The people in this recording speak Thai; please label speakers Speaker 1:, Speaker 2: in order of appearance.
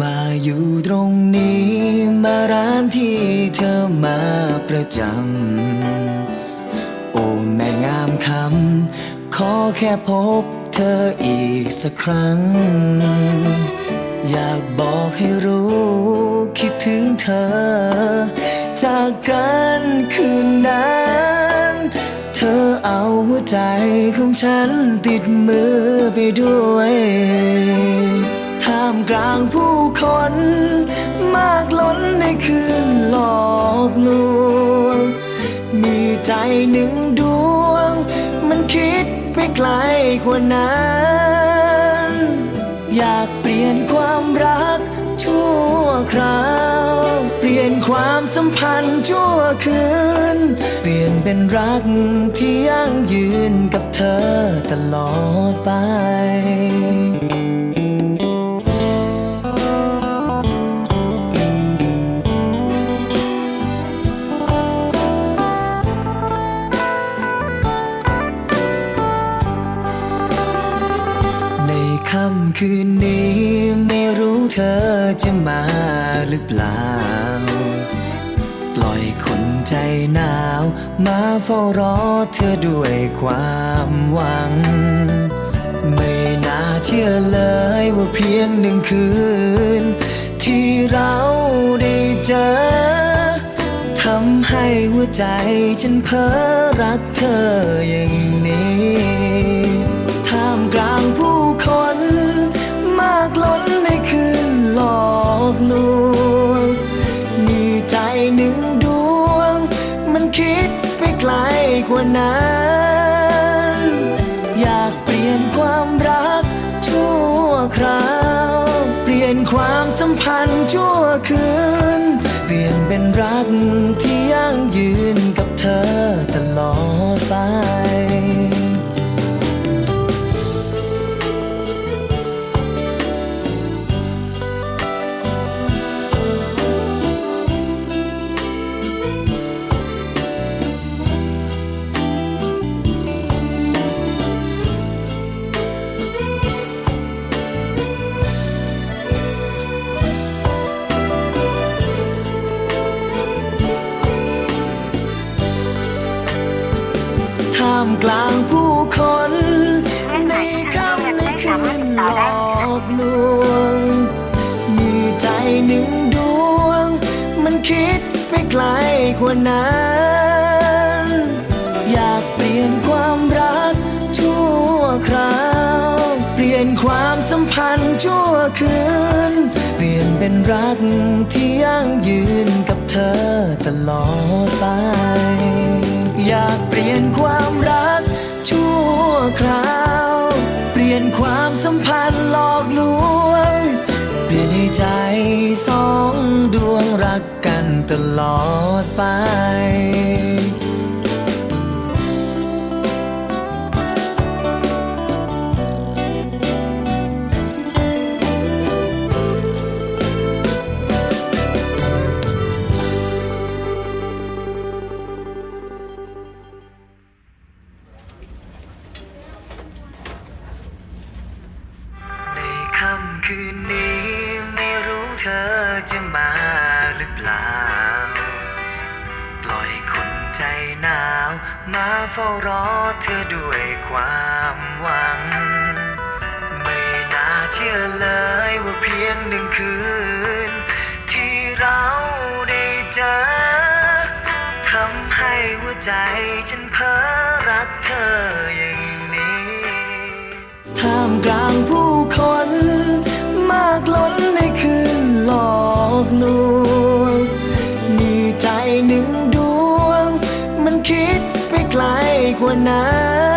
Speaker 1: มาอยู่ตรงนี้มาร้านที่เธอมาประจำ โอ้แม่งามคำขอแค่พบเธออีกสักครั้ง อยากบอกให้รู้คิดถึงเธอ จากกันคืนนั้นเธอเอาหัวใจของฉันติดมือไปด้วย ท่ามกลางผู้คน มากล้นในคืนหลอกลวง มีใจหนึ่งดวง มันคิดไปไกลกว่านั้น อยากเปลี่ยนความรักชั่วคราว เปลี่ยนความสัมพันธ์ชั่วคืน เปลี่ยนเป็นรักที่ยั่งยืนกับเธอตลอดไป จะมาหรือเปล่า ปล่อยคนใจหนาว มาเฝ้ารอเธอด้วยความหวัง ไม่น่าเชื่อเลยว่าเพียงหนึ่งคืน ที่เราได้เจอทำให้หัวใจฉันเพ้อรักเธออย่างนี้ เป็นรักที่ยั่งยืนกับเธอตลอดไป มกลางผู้คน ในค่ำในคืนหลอกลวง มีใจหนึ่งดวง มันคิดไปไกลกว่านั้น อยากเปลี่ยนความรักชั่วคราว เปลี่ยนความสัมพันธ์ชั่วคืน เปลี่ยนเป็นรักที่ยั่งยืนกับเธอตลอดไป อยากเปลี่ยนความรัก ชั่วคราว เปลี่ยนความสัมพันธ์หลอกลวง เปลี่ยนให้ใจสองดวงรักกันตลอดไป เธอจะมาหรือเปล่า ปล่อยคนใจหนาว มาเฝ้ารอเธอด้วยความหวัง ไม่น่าเชื่อเลยว่าเพียงหนึ่งคืน ที่เราได้เจอทำให้หัวใจฉันเพ้อรักเธออย่างนี้ท่ามกลางผู้ คิดไปไกลกว่านั้น